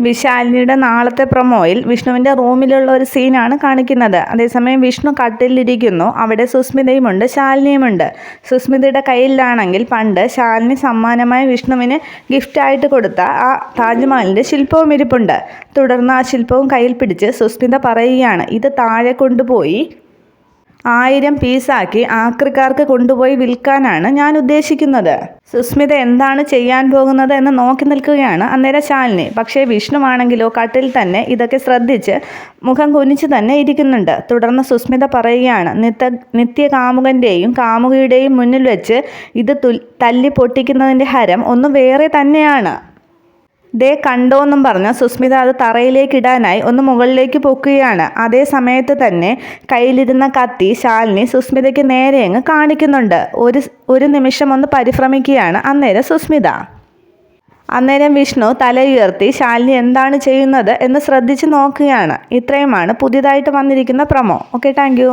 വിശാലിനിയുടെ നാളത്തെ പ്രൊമോയിൽ വിഷ്ണുവിന്റെ റൂമിലുള്ള ഒരു സീനാണ് കാണിക്കുന്നത്. അതേസമയം വിഷ്ണു കട്ടിലിരിക്കുന്നു. അവിടെ സുസ്മിതയുമുണ്ട് ശാലിനിയുമുണ്ട്. സുസ്മിതയുടെ കയ്യിലാണെങ്കിൽ പണ്ട് ശാലിനി സമ്മാനമായി വിഷ്ണുവിന് ഗിഫ്റ്റായിട്ട് കൊടുത്ത ആ താജ്മഹലിന്റെ ശില്പവും ഇരിപ്പുണ്ട്. തുടർന്ന് ആ ശില്പവും കയ്യിൽ പിടിച്ച് സുസ്മിത പറയുകയാണ് ഇത് താഴെ കൊണ്ടുപോയി ആയിരം പീസാക്കി ആക്രിക്കാർക്ക് കൊണ്ടുപോയി വിൽക്കാനാണ് ഞാൻ ഉദ്ദേശിക്കുന്നത്. സുസ്മിത എന്താണ് ചെയ്യാൻ പോകുന്നത് എന്ന് നോക്കി നിൽക്കുകയാണ് അന്നേരം ശാലിനി. പക്ഷേ വിഷ്ണുവാണെങ്കിലോ കട്ടിൽ തന്നെ ഇതൊക്കെ ശ്രദ്ധിച്ച് മുഖം കുനിച്ച് തന്നെ ഇരിക്കുന്നുണ്ട്. തുടർന്ന് സുസ്മിത പറയുകയാണ് നിത്യ നിത്യ കാമുകന്റെയും കാമുകിയുടെയും മുന്നിൽ വെച്ച് ഇത് തല്ലി പൊട്ടിക്കുന്നതിന്റെ ഹരം ഒന്ന് വേറെ തന്നെയാണ്. ദേ കണ്ടോന്നും പറഞ്ഞ് സുസ്മിത അത് തറയിലേക്ക് ഇടാനായി ഒന്ന് മുകളിലേക്ക് പൊക്കുകയാണ്. അതേ സമയത്ത് തന്നെ കയ്യിലിരുന്ന കത്തി ശാലിനി സുസ്മിതയ്ക്ക് നേരെ അങ്ങ് കാണിക്കുന്നുണ്ട്. ഒരു ഒരു നിമിഷം ഒന്ന് പരിഭ്രമിക്കുകയാണ് അന്നേരം സുസ്മിത. അന്നേരം വിഷ്ണു തല ഉയർത്തി ശാലിനി എന്താണ് ചെയ്യുന്നത്? എന്ന് ശ്രദ്ധിച്ച് നോക്കുകയാണ്. ഇത്രയുമാണ് പുതിയതായിട്ട് വന്നിരിക്കുന്ന പ്രമോ. Okay thank